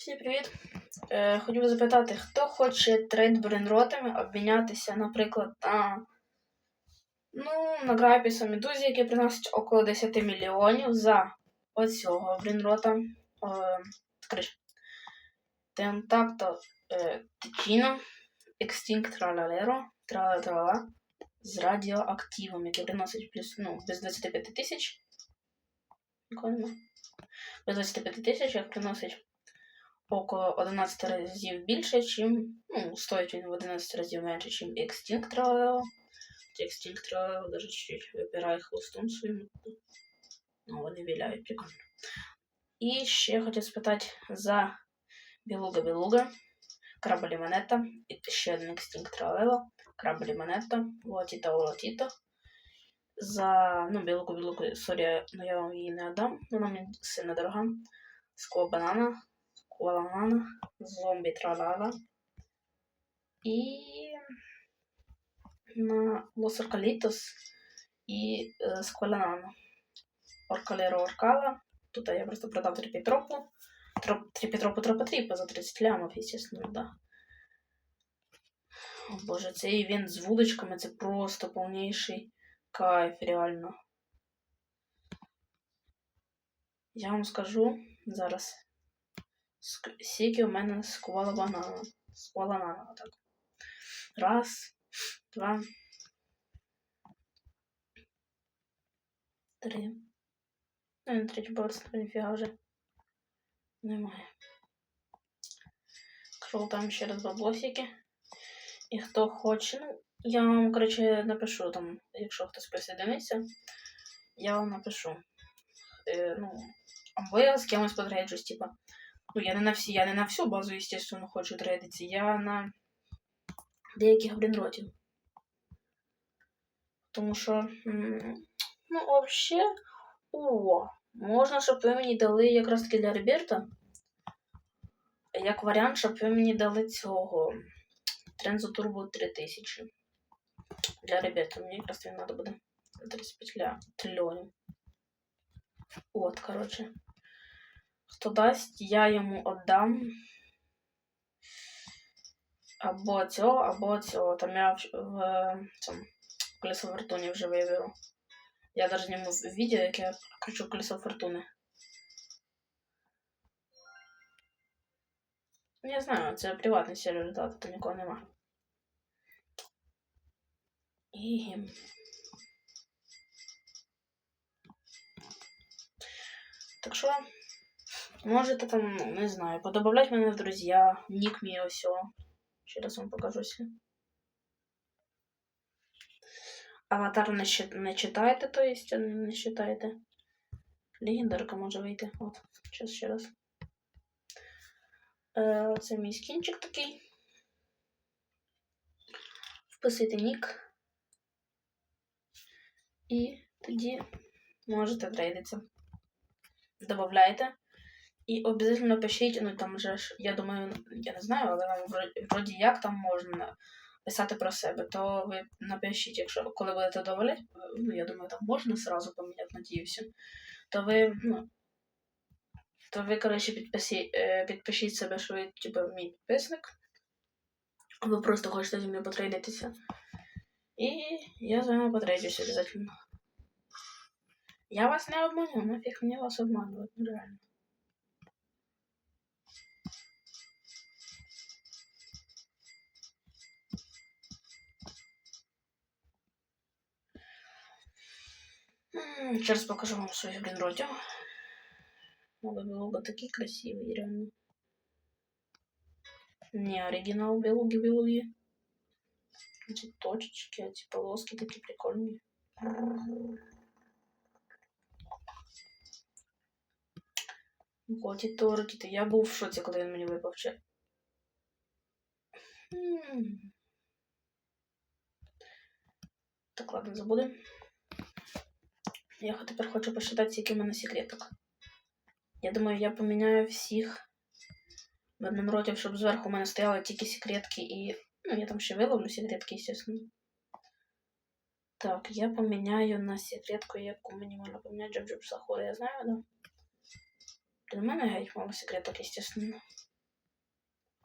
Всім привіт! Е, хотів запитати, хто хоче трейд брейнротами обмінятися, наприклад, на, ну, на Грайпіса Медузі, який приносить около 10 мільйонів за оцього скоріше. Тентакто е, Течіно, Extinct Тралалеро, Трала з радіоактивом, який приносить плюс, ну, без 25 тисяч. Без 25 тисяч, як приносить около 11 разів більше, чим, ну, стоїть він в 11 разів менше, чим Extinct Trail. Extinct Trail даже чуть-чуть випирає хвостом своїм. Ну, вони віляють прикольно. І ще хотів спитати за Білуга Білуга, Крабелі Монета, і ще один Extinct Trail, Крабелі Монета, Лотіта Лотіта. За, ну, білугу білугу, сорі, ну я вам її не отдам, вона мені сильно дорога. Скло банана, Куаланана, зомбі тралала. І на Лос Оркалітос і е, Скваланана. Оркалеро Оркала. Тут я просто продав трипітропу. Троп, трипітропу тропотріпа за 30 лямов, естественно, да. О боже, цей івент з вудочками це просто повніший кайф, реально. Я вам скажу зараз. Ск- Скільки у мене сквала банана. Сквала банана, так. Раз, два, три. Ну, на третій поверх, ніфіга вже. Немає. Крол там ще раз баблосики. І хто хоче, ну, я вам, коротше, напишу там, якщо хтось присоединиться, я вам напишу. Е, ну, або я з кимось подряджусь, типа. Ну, я не на всі, я не на всю базу, естественно, хочу трейдитися. Я на деяких бренротів. Тому що, ну, взагалі, о, можна, щоб ви мені дали якраз таки для Реберта. Як варіант, щоб ви мені дали цього Трензо Турбо 3000. Для Реберта мені якраз він треба буде. 35 ля трильйонів. От, коротше. Хто дасть, я йому віддам. Або цього, або цього. Там я в, в цьому колесо фортуни вже виберу. Я даже зніму відео, як я кручу колесо фортуни. Я знаю, це приватний сервер, результат, тут нікого нема. І... Так що, можете там, не знаю, подобавлять мене в друзья, нік мій ось. Ще раз вам покажуся. Аватар не, не читаєте, то есть не читаєте. Легендарка може вийти. От, зараз ще раз. Е, це мій скінчик такий. Вписуйте нік. І тоді можете трейдитися. Добавляйте. І обов'язково пишіть, ну там же ж, я думаю, я не знаю, але вроді як там можна писати про себе, то ви напишіть, якщо коли будете добавляти, ну я думаю, там можна сразу поміняти, надіюся, то ви, ну, то ви, коротше, е, підпишіть себе, що ви, типу, мій підписник. Ви просто хочете зі мною потрейдитися. І я з вами потрейдюся обов'язково. Я вас не обманю, нафіг мені вас обманувати, ну реально. Сейчас покажу вам своих бренротів. Надо было бы такие красивые, реально. Не оригинал белуги белуги. Эти точечки, эти полоски такие прикольные. Готі торки, я був в шоці, коли він мені випав ще. М. Так, ладно, забудем. Я тепер хочу посчитати, скільки в мене секреток. Я думаю, я поміняю всіх бренротів, щоб зверху у мене стояли тільки секретки і. Ну, я там ще виловлю секретки, естественно. Так, я поміняю на секретку, яку мені можна поміняти Джоб Джоб Сахура, я знаю, да? Для мене геть мало секреток, естественно.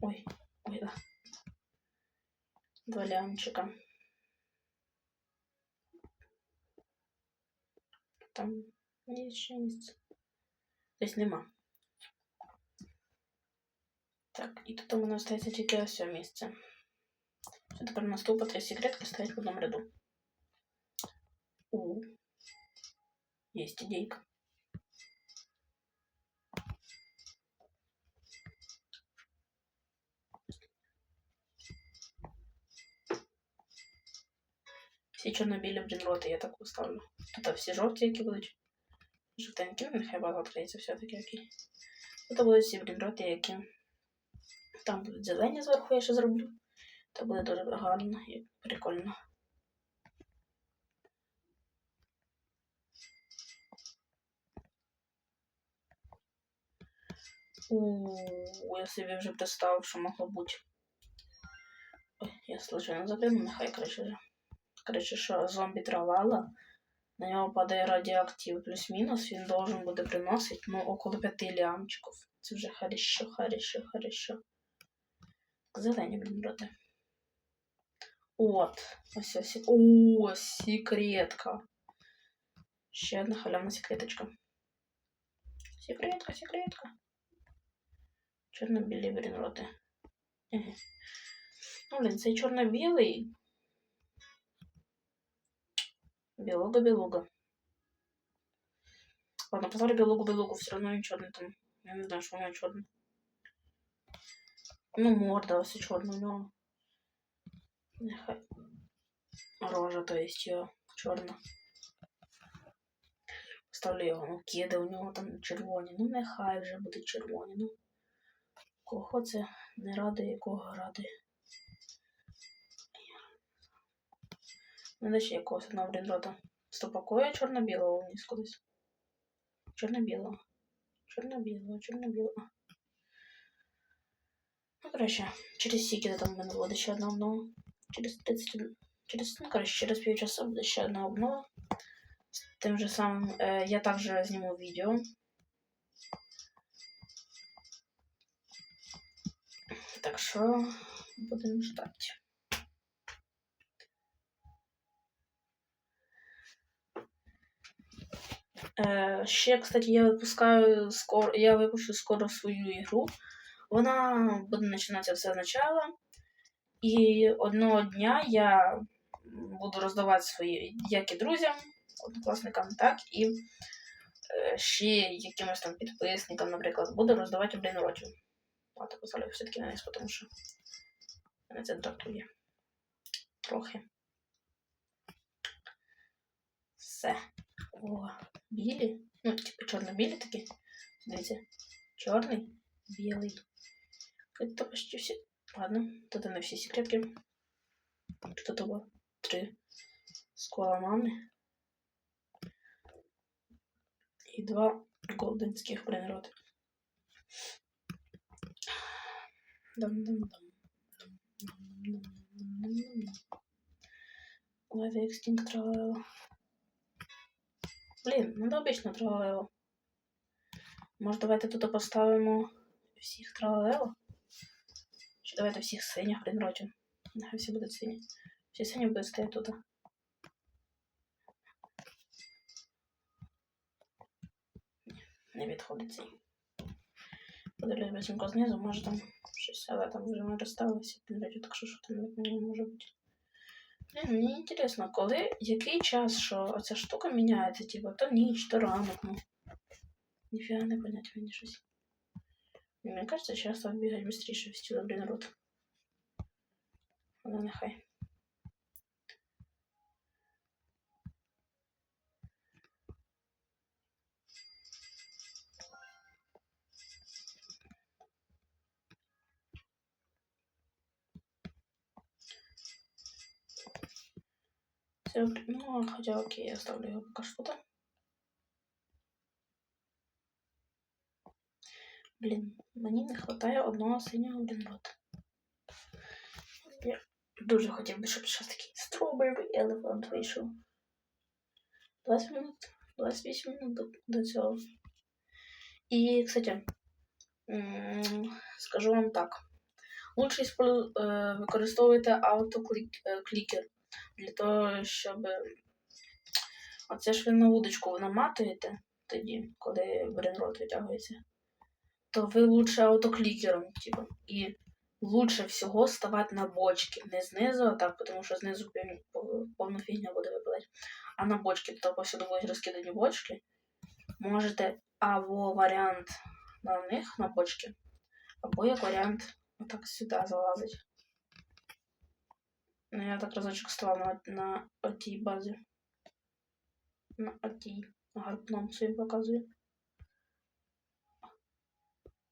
Ой, ой, да. Два лямчика. Там є ще місце. Десь нема. Так, і тут у мене остається тільки ось це місце. Все, тепер наступа три секретки стоять в одному ряду. У. Есть идейка. Всі чорно-білі брінроти я так поставлю. Тут всі жовті, які будуть. Жовтенькі, ну нехай база відкриється все-таки окей. Тут будуть всі брінроти, які. Там будуть зелені зверху, я ще зроблю. Це буде дуже гарно і прикольно. У, я собі вже представив, що могло бути. Ой, я случайно заглянув, нехай краще. Короче, що зомбі травала. На нього падає радіоактив плюс-мінус, він должен буде приносити ну, около 5 лямчиків. Це вже хорошо, хорошо, хорошо. Зелені, блін, роти. От. Ось ось. О, секретка. Ще одна халявна секреточка. Секретка, секретка. Чорно-білі брінроти. Ага. Ну, блін, цей чорно-білий. Белуга-белуга. Ладно, поставлю белугу-белугу, все равно не черный там. Я не знаю, что у него черный. Ну, морда, все черная у него. Нехай. Рожа, то есть ее чорна. Ставлю його, ну, кеди у нього там червоні. Ну, нехай вже буде червоні. Ну, кого це не радує, кого радує. Надо ще якогось одного брендрота. Стоп, а кого я чорно-білого вниз кудись? Чорно-білого. Чорно-білого, чорно-білого. Ну, коротше, через сіки там в мене буде ще одна обнова. Через 30... Через, ну, коротше, через півчаса буде ще одна обнова. З тим же самим е, я також зніму відео. Так що будемо ждати. Е, ще, кстати, я випускаю скоро, я випущу скоро свою ігру. Вона буде починатися все спочатку. І одного дня я буду роздавати свої як і друзям, однокласникам, так і е, ще якимось там підписникам, наприклад, буду роздавати блінротів. Ладно, поставлю все-таки на низ, тому що мене це дратує. Трохи. Все. О, білі. Ну, типу чорно-білі такі. Дивіться. Чорний, білий. Это почти все. Ладно, тут не всі секретки. Тут того три скола мами. І два голденських бренроти. Дам-дам-дам. Лайви Extinct Travel. Блін, надо обично тралео. Може, давайте тут поставимо всіх тралео? Чи давайте всіх синіх бренротів? Нехай всі будуть сині. Всі сині будуть стояти тут. Не відходить цей. Подивлюсь быстренько знизу, може там щось, але там вже не розставилося, так що що там не може бути. Блін, мені інтересно, коли, який час, що оця штука міняється, типу, то ніч, то ранок, ну. Ніфіга не понять мені щось. Мені кажется, часто бігать быстріше всі добрий народ. Але нехай. Все, ну, хотя окей, я оставлю его пока что там. Блін, мені не вистачає одного синього блінрота. Я дуже хотів би, щоб щось такий Strawberry Elephant вийшов. 20 минут, 28 минут до, до цього. І, кстати, скажу вам так. Лучше іспольз- е, використовуйте автоклікер для того, щоб оце ж ви на вудочку ви наматуєте тоді, коли брейнрот витягується, то ви лучше автоклікером, типу, і лучше всього ставати на бочки. Не знизу, а так, тому що знизу пів- пов- повна фігня буде випадати. А на бочки, то повсюду будуть розкидані бочки. Можете або варіант на них, на бочки, або як варіант отак сюди залазить. Ну, я так разочок ставав на, на отій базі. На отій. На гарпном собі показую.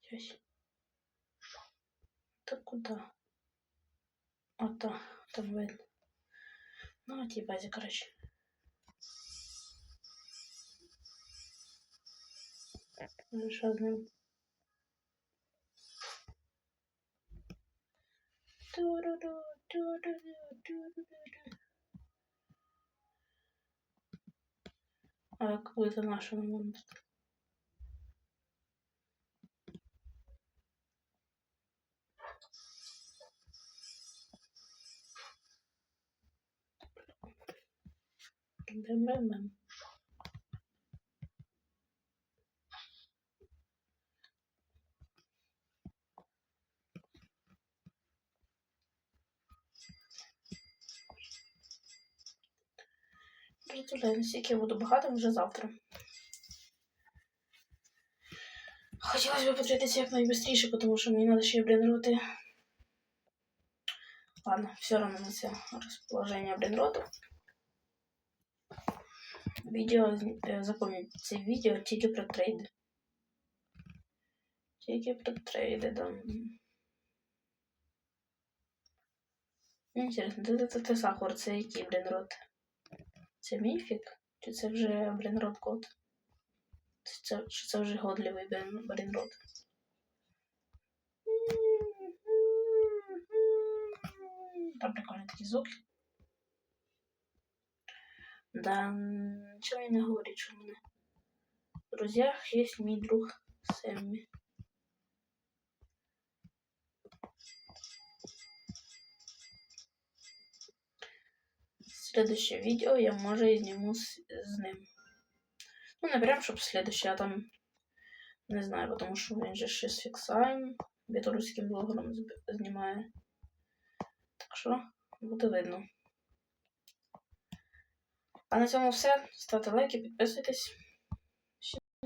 Щось. Так куди? Ота, там видно. Ну, отій базі, коротше. Ну, Що з ним? Ту-ру-ру, ту-ру-ру, ту-ру-ру-ру. А какой-то наш монстр. Бэм-бэм-бэм. Представляю, наскільки я буду багато вже завтра. Хотілося б подивитися як найбыстріше, тому що мені треба ще й брейнроти. Ладно, все равно на це розположення брейнроту. Відео, е, запам'ятайте, це відео тільки про трейди. Тільки про трейди, да. Мені Інтересно, де це це сахар, це який брейнрот? Це міфік? Чи це вже брейнрот код? Чи це, чи це вже годливий брейнрот? Там прикольні такі звуки. Да, нічого і не говорить, що в мене в друзях є мій друг Семмі. Следующее видео я, може, зніму з, з ним. Ну, не прям, щоб следующее, а там не знаю, тому що він же ще з фіксаєм, блогером знімає. Так що буде видно. А на цьому все. Ставте лайки, підписуйтесь.